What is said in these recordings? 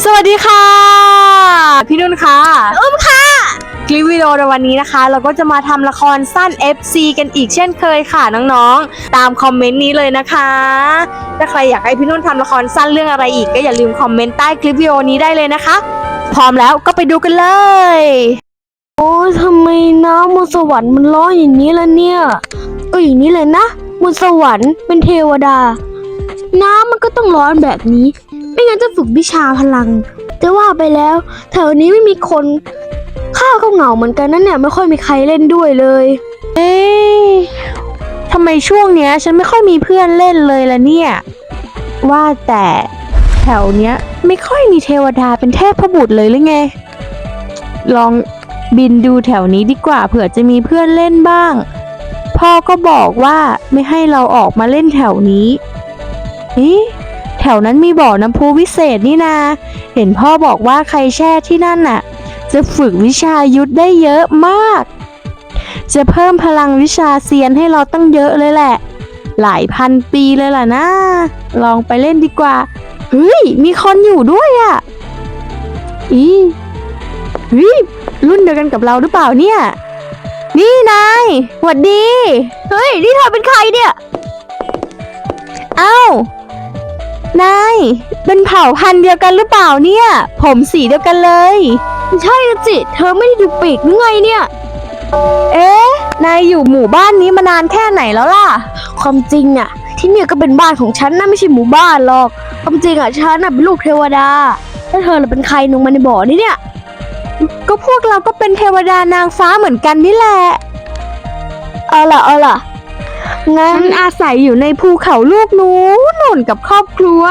สวัสดีค่ะ พี่นุ่นค่ะ อุ้มค่ะ คลิปวิดีโอในวันนี้นะคะ เราก็จะมาทำละครสั้น FC กันอีกเช่นเคยค่ะน้องๆ ตามคอมเมนต์นี้เลยนะคะ ถ้าใครอยากให้พี่นุ่นทำละครสั้นเรื่องอะไรอีกก็อย่าลืมคอมเมนต์ใต้คลิปวิดีโอนี้ได้เลยนะคะ พร้อมแล้วก็ไปดูกันเลย โอ้ยทำไมน้ำบนสวรรค์มันร้อนอย่างนี้ล่ะเนี่ยก็อย่างนี้เลยนะบนสวรรค์เป็นเทวดา น้ำมันก็ต้องร้อนแบบนี้ ไม่งั้นจะฝึกวิชาพลัง แต่ว่าไปแล้ว แถวนี้ไม่มีคนข้าก็เหงาเหมือนกันนั่นเนี่ยไม่ค่อยมีใครเล่นด้วยเลย เอ๊ะทำไมช่วงเนี้ย ฉันไม่ค่อยมีเพื่อนเล่นเลยล่ะเนี่ย ว่าแต่แถวเนี้ย ไม่ค่อยมีเทวดาเป็นเทพบุตรเลยหรือไง ลองบินดูแถวนี้ดีกว่าเผื่อจะมีเพื่อนเล่นบ้าง พ่อก็บอกว่าไม่ให้เราออกมาเล่นแถวนี้เอ๊ะ แถวนั้นมีบ่อน้ำพุวิเศษนี่นา เห็นพ่อบอกว่าใครแช่ที่นั่นน่ะ จะฝึกวิชายุทธได้เยอะมาก จะเพิ่มพลังวิชาเซียนให้เราตั้งเยอะเลยแหละ หลายพันปีเลยล่ะนะ ลองไปเล่นดีกว่า เฮ้ย มีคนอยู่ด้วยอะ่ะ อีเฮ้ยรุ่นเดียวกันกับเราหรือเปล่าเนี่ย นี่นายหวัดดี เฮ้ย นี่เธอเป็นใครเนี่ย เอ้า นายเป็นเผ่าพันธุ์เดียวกันหรือเปล่าเนี่ย ผมสีเดียวกันเลย ใช่นะจิ เธอไม่ได้ดูปีกหรือไงเนี่ย เอ๊ะ นายอยู่หมู่บ้านนี้มานานแค่ไหนแล้วล่ะ ความจริงอะที่เนี่ยก็เป็นบ้านของฉันนะไม่ใช่หมู่บ้านหรอก ความจริงอะฉันน่ะเป็นลูกเทวดาแล้วเธอน่ะเป็นใครลงมาในบ่อนี่เนี่ย ก็พวกเราก็เป็นเทวดานางฟ้าเหมือนกันนี่แหละ เอาล่ะเอาล่ะ งั้ฉันอาศัยอยู่ในภูเขาลูกนู้นนนกับครอบครัว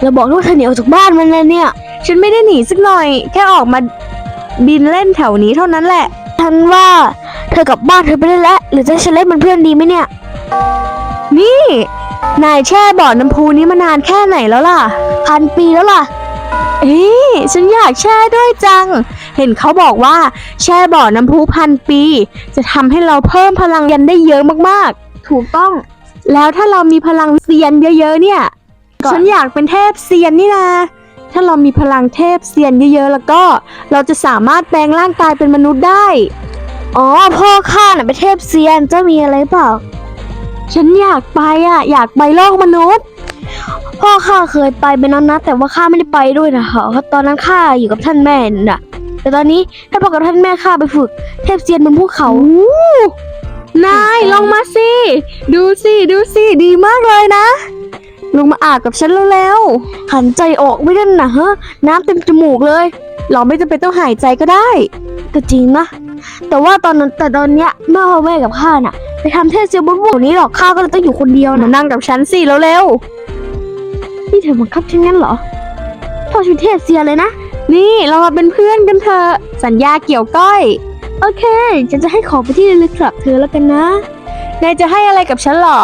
เราบอกว่าเธอหนีออกจากบ้านมันแล้วเนี่ย ฉันไม่ได้หนีสักหน่อย แค่ออกมาบินเล่นแถวนี้เท่านั้นแหละฉันว่าเธอกลับบ้านเธอไปได้แล้วหรือจะให้ฉันเล่นเป็นเพื่อนดีไหมเนี่ย นี่ นายแช่บ่อน้ำพุนี้มานานแค่ไหนแล้วล่ะ พันปีแล้วล่ะ เอ๊ะฉันอยากแช่ด้วยจัง เห็นเขาบอกว่าแช่บ่อน้ำพุพันปี จะทำให้เราเพิ่มพลังยันได้เยอะมากๆ ถูกต้อง แล้วถ้าเรามีพลังเซียนเยอะๆเนี่ยก็ฉันอยากเป็นเทพเซียนนี่นาถ้าเรามีพลังเทพเซียนเยอะๆ แล้วก็เราจะสามารถแปลงร่างกายเป็นมนุษย์ได้ อ๋อพ่อข้าน่ะเป็นเทพเซียนเจ้ามีอะไรเปล่า ฉันอยากไปอะ อยากไปโลกมนุษย์ พ่อข้าเคยไปเป็นนั้นนะ แต่ว่าข้าไม่ได้ไปด้วยนะเพราะตอนนั้นข้าอยู่กับท่านแม่น่ะ แต่ตอนนี้ถ้าพ่อกับท่านแม่ข้าไปฝึก เทพเซียนบนภูเขา นายลงมาสิ ดูสิดูสิดีมากเลยนะ ลงมาอาบกับฉันเร็วหันใจออกไม่ได้นะฮะน้ำเต็มจมูกเลยๆเราไม่จำเป็นต้องหายใจก็ได้ ก็จริงนะ แต่ว่าตอนนั้นแต่ตอนเนี้ยแม่พ่อแม่กับข้าน่ะ ไปทำเทศเซียนบนภูเขานี้หรอกข้าก็เลยต้องอยู่คนเดียวมานะนั่งกับฉันสิเร็วนี่เธอบังคับฉันงั้นเหรอพ่อชุดเทศเซียนเลยนะๆนี่เรามาเป็นเพื่อนกันเถอะสัญญาเกี่ยวก้อย โอเค ฉันจะให้ของไปที่ระลึกกลับเธอแล้วกันนะ นายจะให้อะไรกับฉันเหรอ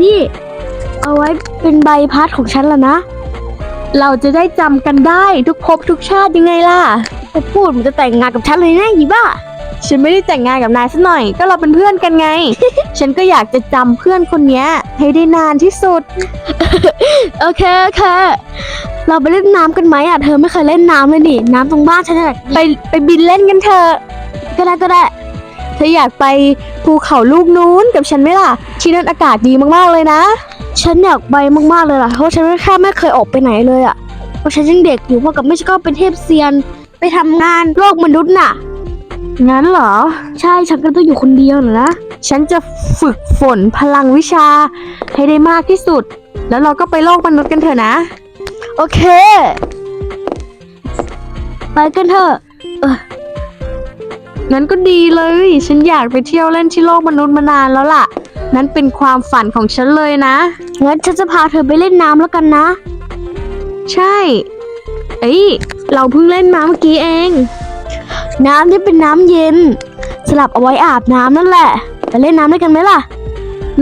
นี่ เอาไว้เป็นใบพัดของฉันแล้วนะ เราจะได้จำกันได้ทุกภพทุกชาติยังไงล่ะจะพูดเหมันจะแต่งงานกับฉันเลยนะอีบ้า ฉันไม่ได้แต่งงานกับนายสักหน่อย ก็เราเป็นเพื่อนกันไง ฉันก็อยากจะจำเพื่อนคนเนี้ย ให้ได้นานที่สุด โอเคโอเค เราไปเล่นน้ำกันไหมอะ เธอไม่เคยเล่นน้ำเลยนี่ น้ำตรงบ้านฉันน่ะไปไปบินเล่นกันเถอะ ก็ได้ก็ได้ เธออยากไปภูเขาลูกนู้นกับฉันไหมล่ะ ที่นั่นอากาศดีมากๆเลยนะ ฉันอยากไปมากๆเลยล่ะ เพราะฉันแค่ไม่เคยออกไปไหนเลยอะ เพราะฉันยังเด็กอยู่พ่อกับแม่ฉันก็เป็นเทพเซียน ไปทำงานโลกมนุษย์น่ะ งั้นเหรอ ใช่ ฉันก็ต้องอยู่คนเดียวน่ะนะ ฉันจะฝึกฝนพลังวิชาให้ได้มากที่สุด แล้วเราก็ไปโลกมนุษย์กันเถอะนะ โอเค ไปกันเถอะ งั้นก็ดีเลย ฉันอยากไปเที่ยวเล่นที่โลกมนุษย์มานานแล้วล่ะ นั้นเป็นความฝันของฉันเลยนะ งั้นฉันจะพาเธอไปเล่นน้ำแล้วกันนะ ใช่ เอ้ย เราเพิ่งเล่นมาเมื่อกี้เอง น้ำที่เป็นน้ำเย็น สลับเอาไว้อาบน้ำนั่นแหละ ไปเล่นน้ำด้วยกันไหมล่ะ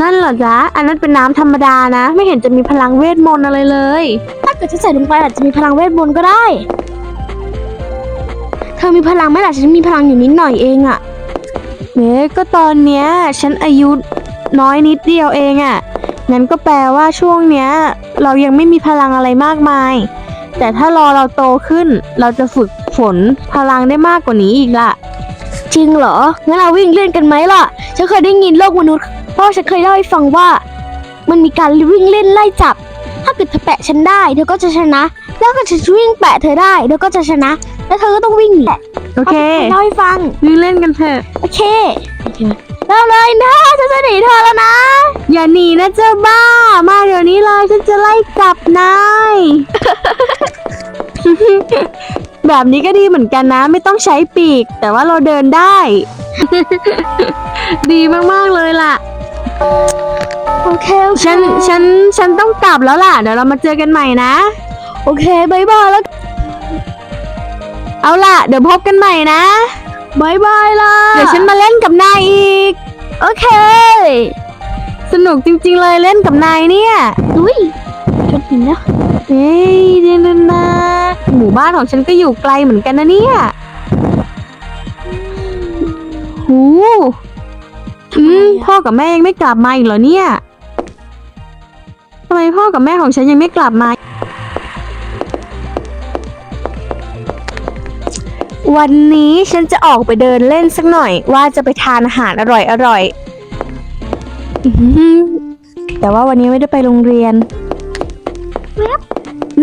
นั่นเหรอจ๊ะ อันนั้นเป็นน้ำธรรมดานะ ไม่เห็นจะมีพลังเวทมนต์อะไรเลย ถ้าเกิดฉันใส่ลงไปอาจจะมีพลังเวทมนต์ก็ได้เธอมีพลังไหมล่ะฉันมีพลังอยู่นิดหน่อยเองอะเอ๊ะก็ตอนเนี้ยฉันอายุน้อยนิดเดียวเองอะ่ะงั้นก็แปลว่าช่วงเนี้ย เรายังไม่มีพลังอะไรมากมาย แต่ถ้ารอเราโตขึ้น เราจะฝึกฝนพลังได้มากกว่านี้อีกล่ะ จริงเหรอ งั้นเราวิ่งเล่นกันไหมล่ะ ฉันเคยได้ยินโลกมนุษย์เพราะฉันเคยเล่าให้ฟังว่า มันมีการวิ่งเล่นไล่จับ ถ้าเกิดเธอแปะฉันได้เธอก็จะชนะ แล้วก็จะวิ่งแปะเธอได้เธอก็จะชนะ แล้วเธอก็ต้องวิ่งหนีโอเคเล่าให้ฟังวิ่งเล่นกันเถอะ โอเคเริ่มเลยนะฉันจะหนีเธอแล้วนะ อย่าหนีนะเจ้าบ้า มาเดี๋ยวนี้เลยฉันจะไล่จับนายแบบนี้ก็ดีเหมือนกันนะ ไม่ต้องใช้ปีก แต่ว่าเราเดินได้ ดีมาก ๆ เลยล่ะ โอเคโอเคฉัน ฉัน ฉันต้องกลับแล้วล่ะ เดี๋ยวเรามาเจอกันใหม่นะ โอเคบายบายแล้ว เอาล่ะ เดี๋ยวพบกันใหม่นะบายบายล่ะ เดี๋ยวฉันมาเล่นกับนายอีก โอเค สนุกจริง ๆ เลยเล่นกับนายเนี่ยอุ้ยชนหินนะเฮ้ยเดนนะหมู่บ้านของฉันก็อยู่ไกลเหมือนกันนะเนี่ยหูอืมพ่อกับแม่ยังไม่กลับมาอีกเหรอเนี่ยทำไมพ่อกับแม่ของฉันยังไม่กลับมา วันนี้ฉันจะออกไปเดินเล่นสักหน่อยว่าจะไปทานอาหารอร่อยอร่อยๆอื้อหือแต่ว่าวันนี้ไม่ได้ไปโรงเรียน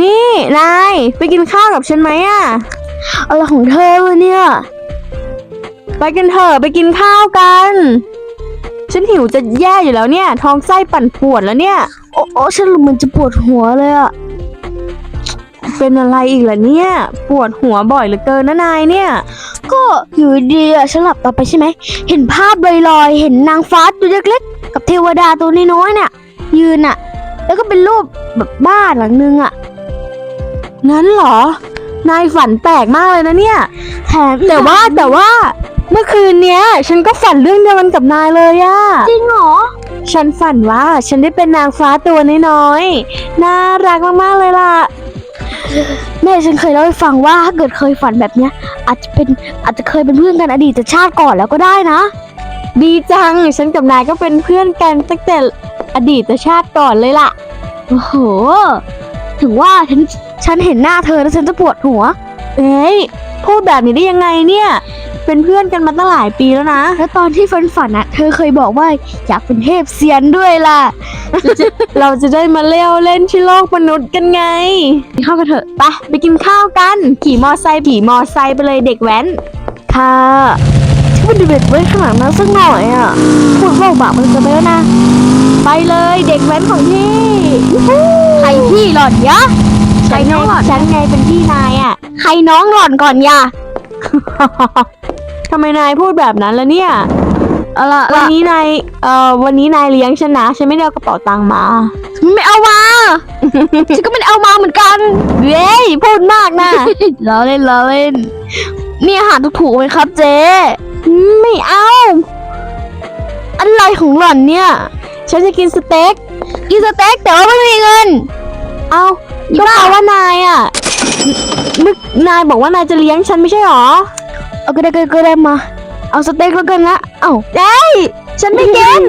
นี่นายไปกินข้าวกับฉันไหมอะอะไรของเธอวะเนี่ย ไปกันเถอะไปกินข้าวกัน ฉันหิวจะแย่อยู่แล้วเนี่ย ท้องไส้ปั่นป่วนแล้วเนี่ย โอ้โอ้ฉันเหมือนจะปวดหัวเลยอะ เป็นอะไรอีกล่ะเนี่ย ปวดหัวบ่อยเหลือเกินนะนายเนี่ย ก็อยู่ดีอะฉันหลับต่อไปใช่ไหม เห็นภาพลอยๆ เห็นนางฟ้าตัวเล็กๆ กับเทวดาตัวน้อยๆเนี่ยยืนอะแล้วก็เป็นรูปแบบบ้านหลังนึงอะงั้นเหรอ นายฝันแปลกมากเลยนะเนี่ยแถมแต่ว่าแต่ว่า เมื่อคืนเนี้ย ฉันก็ฝันเรื่องเดียวกันกับนายเลยอะจริงเหรอ ฉันฝันว่าฉันได้เป็นนางฟ้าตัวน้อยๆ น่ารักมากๆเลยล่ะ แม่ฉันเคยเล่าให้ฟังว่าถ้าเกิดเคยฝันแบบเนี้ย อาจจะเป็นอาจจะเคยเป็นเพื่อนกันอดีตชาติก่อนแล้วก็ได้นะ ดีจัง ฉันกับนายก็เป็นเพื่อนกันตั้งแต่อดีตชาติก่อนเลยล่ะ โอ้โห ถึงว่าฉันฉันเห็นหน้าเธอแล้วฉันจะปวดหัว เอ้ยพูดแบบนี้ได้ยังไงเนี่ย เป็นเพื่อนกันมาตั้งหลายปีแล้วนะ แล้วตอนที่ฝันฝันอะเธอเคยบอกว่าอยากเป็นเทพเซียนด้วยล่ะ เราจะได้มาเล่วเล่นที่โลกมนุษย์กันไงเข้ากันเถอะไปไปกินข้าวกัน ขี่มอไซค์ผีมอไซค์ไปเลยเด็กแว้นค่ะที่มันดูเบ็ดไว้ข้างหลังนั้นสักหน่อยอะพูดว่าบาปมันจะไปแล้วนะ ไปเลยเด็กแว้นของพี่ใครพี่หล่อนยะใครน้องหล่อนฉันไงเป็นพี่นายอะ ใครน้องหล่อนก่อนยะ ทำไมนายพูดแบบนั้นล่ะเนี่ยเอาล่ะวันนี้นายเอ่อวันนี้นายเลี้ยงฉันนะฉันไม่ได้เอากระเป๋าตังค์มา ไม่เอามา ฉันก็ไม่ได้เอามาเหมือนกันเย้ยพูดมากนะ ล้อเล่นล้อเล่นนี่อาหารถูกๆไหมครับเจ๊ไม่เอา อะไรของหล่อนเนี่ย ฉันจะกินสเต็กกินสเต็กแต่ว่าไม่มีเงิน เอาก็เพราะว่านายอะ นึกนายบอกว่านายจะเลี้ยงฉันไม่ใช่หรอ เอาก็ได้ก็ได้ก็ได้มา เอาสเต็กแล้วกันนะ เอ้าเอ้ยฉันไม่กิน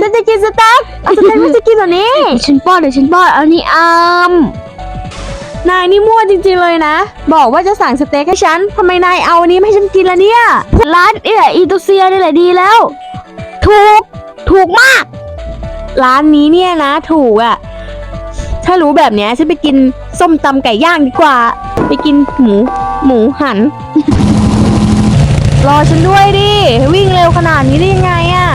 ฉันจะกินสเต็กเอาสเต็กไม่จะกินเหรอนี้เดี๋ยวฉันป้อนเดี๋ยวฉันป้อน เอานี่อามนายนี่มั่วจริงๆเลยนะ บอกว่าจะสั่งสเต็กให้ฉันทำไมนายเอาอันนี้ไม่ให้ฉันกินล่ะเนี่ย ร้านนี่แหละอีโตเซียนี่แหละดีแล้ว ถูก ถูกมาก ร้านนี้เนี่ยนะ ถูกอะ ถ้ารู้แบบเนี้ยฉันไปกินส้มตำไก่ย่างดีกว่า ไปกินหมูหมูหัน รอฉันด้วยดิ วิ่งเร็วขนาดนี้ได้ยังไงอะ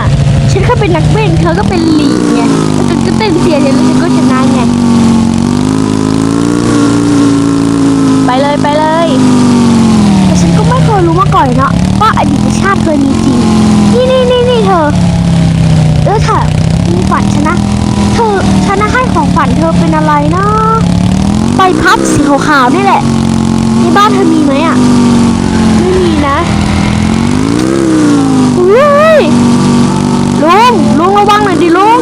ฉันก็เป็นนักเต้นเธอก็เป็นลีไงแล้วฉันก็เต้นเสียเดี๋ยวฉันก็ชนะไง ไปเลยไปเลย แต่ฉันก็ไม่เคยรู้มาก่อนเนาะว่าอดีตชาติเคยมีจริง นี่นี่นี่นี่เธอ เออเธอมีฝันฉันะ เธอฉันะ ฝันเธอเป็นอะไรนะใบพัดสีขาวๆนี่แหละในบ้านเธอมีไหมอะ ไม่มีนะอุ้ยลุงลุงระวังหน่อยดิลุง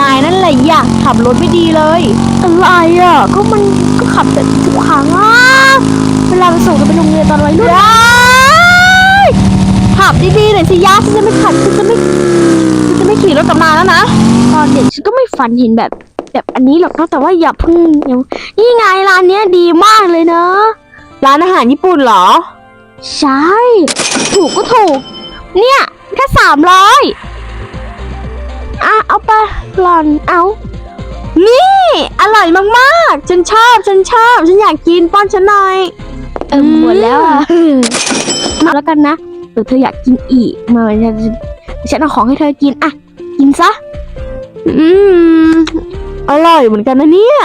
นายนั่นแหละอยากขับรถไม่ดีเลย อะไรอะ ก็มันก็ขับแต่ทุกครั้งอะเวลาไปส่งกันไปโรงเรียนตอนวัยรุ่นขับดีๆหน่อยสิยะฉันจะไม่ขับฉันจะไม่ฉันจะไม่ขี่รถกลับมาแล้วนะ ตอนเด็กฉันก็ไม่ฝันเห็นแบบ แบบอันนี้หรอกนะแต่ว่าอย่าเพึ่งอย่านี่ไงร้านเนี้ยดีมากเลยนะร้านอาหารญี่ปุ่นเหรอ ใช่ ถูกก็ถูก เนี่ยแค่สามร้อยอะเอาไปหลอนเอานี่ อร่อยมากๆ ฉันชอบ ฉันชอบ ฉันอยากกินป้อนฉันหน่อย เออหมดแล้วอะมาแล้วกันนะหรือเธออยากกินอีก มาฉันฉันเอาของให้เธอกิน อะ กินซะ อืม อร่อยเหมือนกันนะเนี่ย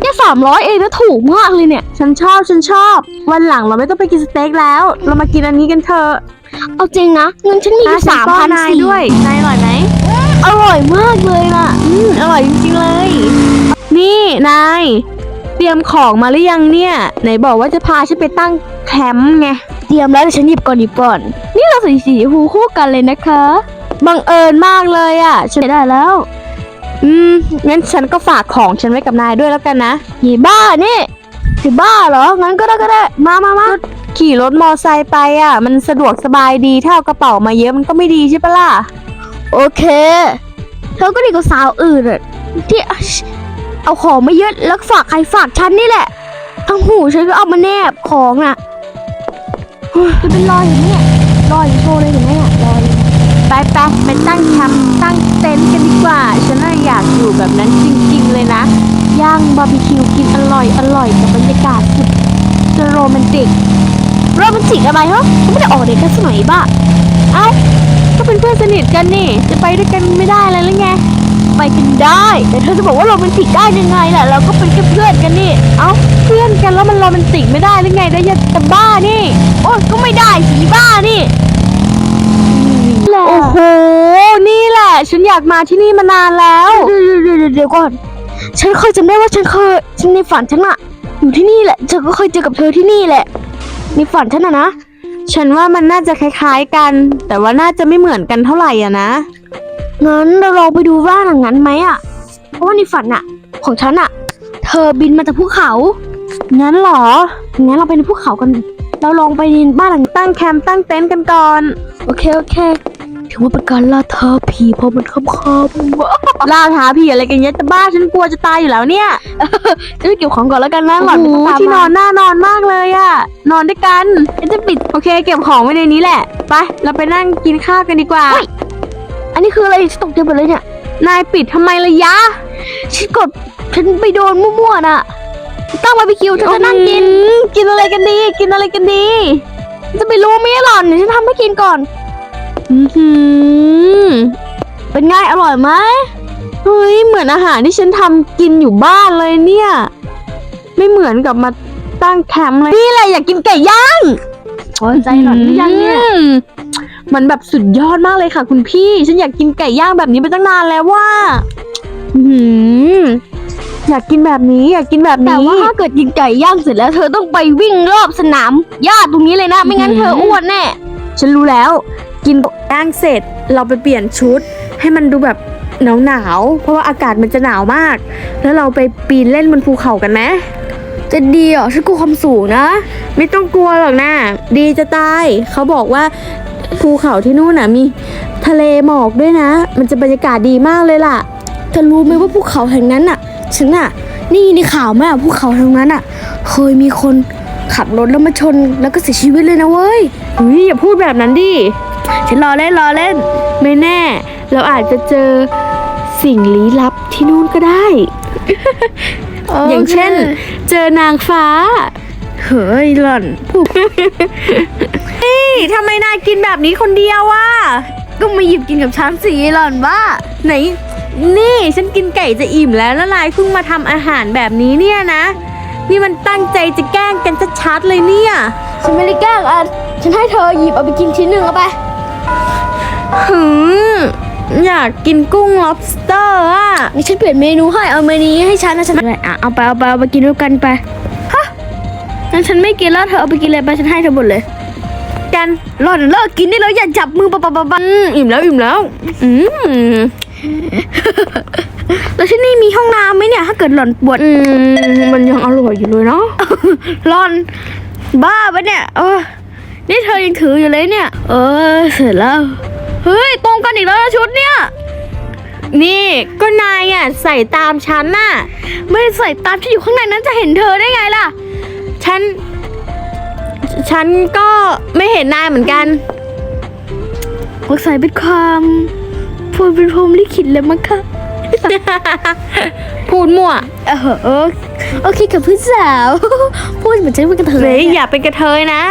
แค่สามร้อยเองนะถูกมากเลยเนี่ย ฉันชอบฉันชอบ วันหลังเราไม่ต้องไปกินสเต็กแล้ว เรามากินอันนี้กันเถอะเอาจริงนะเงินฉันมีอยู่อะฉัสามป้อพันนายสี่ด้วยนายอร่อยไหมอร่อยมากเลยน่ะ อืมอร่อยจริงๆเลย นี่นายเตรียมของมาหรือยังเนี่ย ไหนบอกว่าจะพาฉันไปตั้งแคมป์ไงเตรียมแล้วเดี๋ยวฉันหยิบก่อนหยิบก่อน นี่เราใส่สีชมพูคู่กันเลยนะคะบังเอิญมากเลยอะฉันใช้ได้แล้ว อืม งั้นฉันก็ฝากของฉันไว้กับนายด้วยแล้วกันนะหีบ้านี่จะบ้าเหรอ งั้นก็ได้ก็ได้ มามามาขี่รถมอไซค์ไปอะ มันสะดวกสบายดี ถ้าเอากระเป๋ามาเยอะมันก็ไม่ดีใช่ปะล่ะ โอเค เธอก็ดีกว่าสาวอื่นอะที่เอาของมาเยอะแล้วฝากใครฝากฉันนี่แหละ ทั้งหูฉันก็เอามาแนบของน่ะจะเป็นรอยอย่างนี้รอยอยู่โชว์เลยเห็นไหมอะ ไปไปไปตั้งแคมป์ตั้งเต็นท์กันดีกว่า ฉันน่ะอยากอยู่แบบนั้นจริง ๆ เลยนะ ย่างบาร์บีคิวกินอร่อยอร่อยกับบรรยากาศสุดจะโรแมนติก โรแมนติกอะไรเหรอฉันไม่ได้ออกเดทกันสักหน่อยบ้าเอ้าก็เป็นเพื่อนสนิทกันนี่ จะไปด้วยกันไม่ได้เลยหรือไง ไปกันได้ แต่เธอจะบอกว่าโรแมนติกได้ยังไงล่ะ เราก็เป็นแค่เพื่อนกันนี่ เอ้า เพื่อนกันแล้วมันโรแมนติกไม่ได้หรือไงได้ยาจะบ้านี่ โอ้ก็ไม่ได้สิบ้านี่ แหละโอ้โห นี่แหละ ฉันอยากมาที่นี่มานานแล้วเดี๋ยวเดี๋ยวเดี๋ยวก่อน ฉันเคยจำได้ว่าฉันเคยฉันในฝันฉันอะอยู่ที่นี่แหละฉันก็เคยเจอกับเธอที่นี่แหละในฝันฉันอะนะ ฉันว่ามันน่าจะคล้ายๆกัน แต่ว่าน่าจะไม่เหมือนกันเท่าไหร่อะนะ งั้นเราลองไปดูบ้านหลังนั้นไหมอะเพราะว่าในฝันอะของฉันอะเธอบินมาจากภูเขา งั้นเหรอ งั้นเราไปในภูเขากัน เราลองไปในบ้านหลังตั้งแคมป์ตั้งเต็นท์กันก่อน โอเค โอเค ถือว่าเป็นการล่าท้าผีเพราะมันค่ำๆล่าท้าผีอะไรกันเยอะจะบ้าฉันกลัวจะตายอยู่แล้วเนี่ยจะไปเก็บของก่อนแล้วกันนะหล่อนโอ้ไม่โหต้องตามที่นมา อนน่านอนมากเลยอะนอนด้วยกันฉันจะปิดโอเคเก็บของไว้ในนี้แหละไปเราไปนั่งกินข้าวกันดีกว่าเฮ้ยอันนี้คืออะไรฉันตกใจหมดเลยเนี่ย นายปิดทำไมล่ะยะ ฉันกดฉันไปโดนมั่วๆน่ะตั้งบาร์บีคิวฉันจะนั่งกิน อื้อหือกินอะไรกันดี กินอะไรกันดี จะไปรู้ไหมหล่อนเดี๋ยวฉันทำให้กินก่อน อือหือเป็นไงอร่อยไหมเฮ้ยเหมือนอาหารที่ฉันทำกินอยู่บ้านเลยเนี่ย ไม่เหมือนกับมาตั้งแคมป์เลยนี่แหละอยากกินไก่ย่างพอใจหล่อนหรือยังเนี่ย อืมมันแบบสุดยอดมากเลยค่ะ คุณพี่ฉันอยากกินไก่ย่างแบบนี้ไปตั้งนานแล้วว่าอื้อหืออยากกินแบบนี้ อยากกินแบบแต่นี้ว่าถ้าเกิดกินไก่ย่างเสร็จแล้ว เธอต้องไปวิ่งรอบสนามหญ้าตรงนี้เลยนะ ไม่งั้นเธออ้วนแน่ ฉันรู้แล้ว กินย่างเสร็จเราไปเปลี่ยนชุด ให้มันดูแบบหนาวหนาวๆเพราะว่าอากาศมันจะหนาวมาก แล้วเราไปปีนเล่นบนภูเขากันไหมจะดีเหรอฉันกลัวความสูงนะ ไม่ต้องกลัวหรอกนะดีจะตายเขาบอกว่าภูเขาที่นู่นน่ะมีทะเลหมอกด้วยนะ มันจะบรรยากาศดีมากเลยล่ะเธอรู้ไหมว่าภูเขาแห่งนั้นน่ะ ฉันน่ะนี่ในข่าวไหมอะภูเขาแห่งนั้นอะ เคยมีคนขับรถแล้วมาชนแล้วก็เสียชีวิตเลยนะเว้ยเฮ้ยอย่าพูดแบบนั้นดิ ฉันรอเล่นรอเล่น ไม่แน่ เราอาจจะเจอสิ่งลี้ลับที่นู่นก็ได้ อย่างเช่น เจอนางฟ้า เฮ้ยหล่อนนี่ทำไมนายกินแบบนี้คนเดียววะก็มาหยิบกินกับฉันสิหล่อนบ้าไหน นี่ฉันกินไก่จะอิ่มแล้วแล้วนายเพิ่งมาทำอาหารแบบนี้เนี่ยนะ นี่มันตั้งใจจะแกล้งกันชัดๆเลยเนี่ย ฉันไม่ได้แกล้งอะฉันให้เธอหยิบเอาไปกินชิ้นหนึ่งเอาไป หืมอยากกินกุ้ง lobster อะนี่ฉันเปลี่ยนเมนูให้เอาเมนูนี้ให้ฉันนะฉันอะไรอะเอาไปเอาไปเอาไปกินด้วยกันไปฮะงั้นฉันไม่กินแล้วเธอเอาไปกินเลยไปฉันให้เธอหมดเลย กันหล่อนเลิกกินได้แล้วอย่าจับมือปะปะปะปะอืมอิ่มแล้วอิ่มแล้ว อืม แล้วที่นี่มีห้องน้ำไหมเนี่ย ถ้าเกิดหล่อนปวดอืมมันยังอร่อยอยู่เลยเนาะ หล่อน บ้าปะเนี่ยเออ นี่เธอยังถืออยู่เลยเนี่ย เออเสร็จแล้ว เฮ้ย ตรงกันอีกแล้วนะชุดเนี่ย นี่ก็นายอะใส่ตามฉันน่ะ ไม่ได้ใส่ตามที่อยู่ข้างในนั้นจะเห็นเธอได้ไงล่ะ ฉัน ฉันก็ไม่เห็นนายเหมือนกันพวกใส่เป็นความพูดเป็นพรหมลิขิตเลยมั้งคะ พูดมั่วเออเออโอเคกับเพื่อนสาว พูดเหมือนฉันเป็นกระเทเฮ้ยยอย่าเป็นกระเทยนะ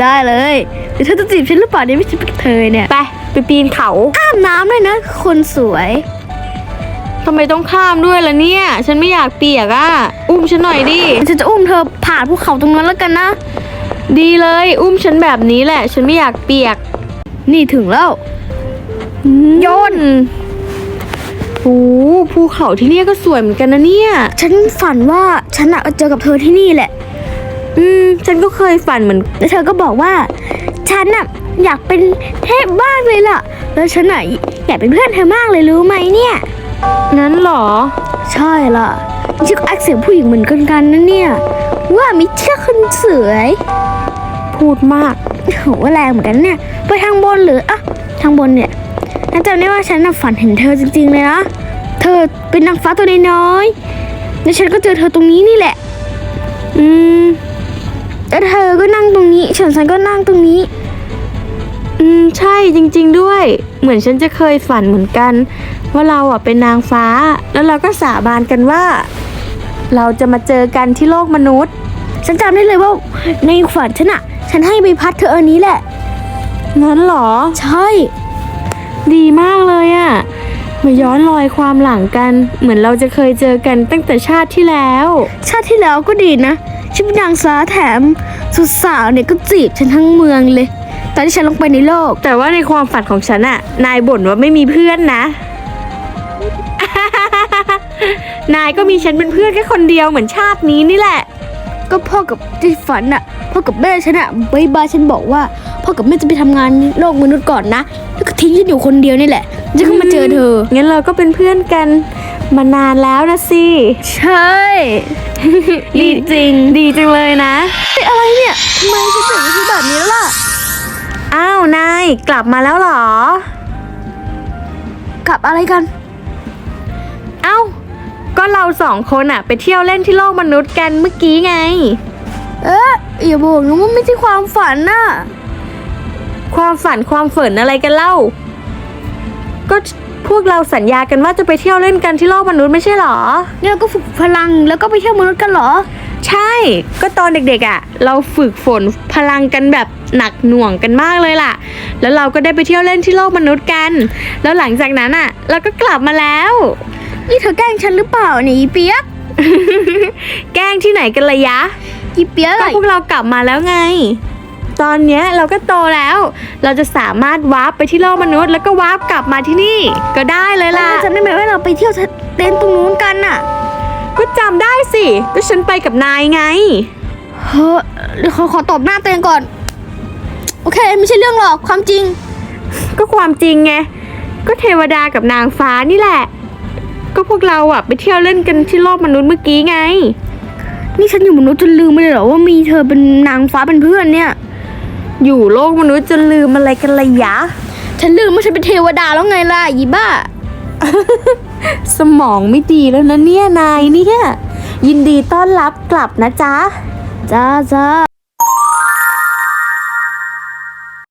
ได้เลยเดี๋ยวเธอจะจีบฉันหรือเปล่าเนี่ยไม่ใช่เป็นกระเทยเนี่ย ไปไปปีนเขาอาบน้ำเลยนะ คนสวยทำไมต้องข้ามด้วยล่ะเนี่ย ฉันไม่อยากเปียกอะ อุ้มฉันหน่อยดิ ฉันจะอุ้มเธอผ่านภูเขาตรงนั้นแล้วกันนะ ดีเลย อุ้มฉันแบบนี้แหละ ฉันไม่อยากเปียก นี่ถึงแล้ว โยน โอ้ภูเขาที่เนี่ยก็สวยเหมือนกันนะเนี่ย ฉันฝันว่าฉันอะเจอกับเธอที่นี่แหละ อืม ฉันก็เคยฝันเหมือนแล้วเธอก็บอกว่า ฉันอะอยากเป็นเทพบ้างเลยล่ะ แล้วฉันอะอยากเป็นเพื่อนเธอมากเลยรู้ไหมเนี่ย นั้นเหรอ ใช่ล่ะฉันก็อักเสียงผู้หญิงเหมือนกันกันนะเนี่ย ว่ามิเชื่อคนสวย พูดมากโหแรงเหมือนกันเนี่ย ไปทางบนหรืออะทางบนเนี่ย น่าจำได้ว่าฉันน่ะฝันเห็นเธอจริงๆเลยนะ เธอเป็นนางฟ้าตัวน้อยๆแล้วฉันก็เจอเธอตรงนี้นี่แหละ อืมแล้วเธอก็นั่งตรงนี้ฉันฉันก็นั่งตรงนี้ อืมใช่จริง ๆด้วย เหมือนฉันจะเคยฝันเหมือนกัน ว่าเราอะเป็นนางฟ้า แล้วเราก็สาบานกันว่า เราจะมาเจอกันที่โลกมนุษย์ ฉันจำได้เลยว่าในฝันฉันอะฉันให้ใบพัดเธออันนี้แหละ งั้นเหรอ ใช่ ดีมากเลยอะ่ะมาย้อนรอยความหลังกัน เหมือนเราจะเคยเจอกันตั้งแต่ชาติที่แล้ว ชาติที่แล้วก็ดีนะฉันเป็นนางฟ้าแถมสุดสาวเนี่ยก็จีบฉันทั้งเมืองเลย ตอนที่ฉันลงไปในโลก แต่ว่าในความฝันของฉันอะ่ะนายบ่นว่าไม่มีเพื่อนนะ นายก็มีฉันเป็นเพื่อนแค่คนเดียวเหมือนชาตินี้นี่แหละ ก็พ่อกับที่ฝันอะพ่อกับแม่ฉันอะบายบายฉันบอกว่า พ่อกับแม่จะไปทำงานโลกมนุษย์ก่อนนะ แล้วก็ทิ้งฉันอยู่คนเดียวนี่แหละจะก็มาเจอเธอ งั้นเราก็เป็นเพื่อนกันมานานแล้วนะสิ ใช่ ดีจริง ดีจังเลยนะเฮ้ยอะไรเนี่ยทำไมฉันเจอฉันแบบนี้แล้วล่ะ อ้าวนายกลับมาแล้วเหรอ กลับอะไรกัน เอ้า ก็เราสองคนอะไปเที่ยวเล่นที่โลกมนุษย์กันเมื่อกี้ไง เอ๊ะอย่าบอกนะว่าไม่ใช่ความฝันน่ะ ความฝันความฝืนอะไรกันเล่า ก็พวกเราสัญญากันว่าจะไปเที่ยวเล่นกันที่โลกมนุษย์ไม่ใช่เหรอ เนี่ยเราก็ฝึกพลังแล้วก็ไปเที่ยวมนุษย์กันเหรอ ใช่ ก็ตอนเด็กๆอะ่ะ เราฝึกฝนพลังกันแบบหนักหน่วงกันมากเลยล่ะ แล้วเราก็ได้ไปเที่ยวเล่นที่โลกมนุษย์กัน แล้วหลังจากนั้นอะ่ะ เราก็กลับมาแล้ว นี่เธอแกล้งฉันหรือเปล่าเนี่ยอีเปียก แกล้งที่ไหนกันละยะอีเปียกก็อะพวกเรากลับมาแล้วไง ตอนเนี้ยเราก็โตแล้ว เราจะสามารถวาร์ปไปที่โลกมนุษย์ แล้วก็วาร์ปกลับมาที่นี่ ก็ได้เลยล่ะจำได้ไหมว่าเราไปเที่ยวเต็นท์ตรงนู้นกันน่ะ ก็จำได้สิ ก็ฉันไปกับนายไง เฮ้ยเดี๋ยวขอขอตบหน้าตัวเองก่อน โอเค ไม่ใช่เรื่องหรอกความจริง ก็ความจริงไง ก็เทวดากับนางฟ้านี่แหละ ก็พวกเราอะไปเที่ยวเล่นกันที่โลกมนุษย์เมื่อกี้ไง นี่ฉันอยู่มนุษย์จนลืมไปเลยเหรอว่ามีเธอเป็นนางฟ้าเป็นเพื่อนเนี่ย อยู่โลกมนุษย์จะลืมอะไรกันละยะ ฉันลืมว่าฉันเป็นเทวดาแล้วไงล่ะยีบ้า สมองไม่ดีแล้วนะเนี่ยนายเนี่ย ยินดีต้อนรับกลับนะจ๊ะ จ้าจ้า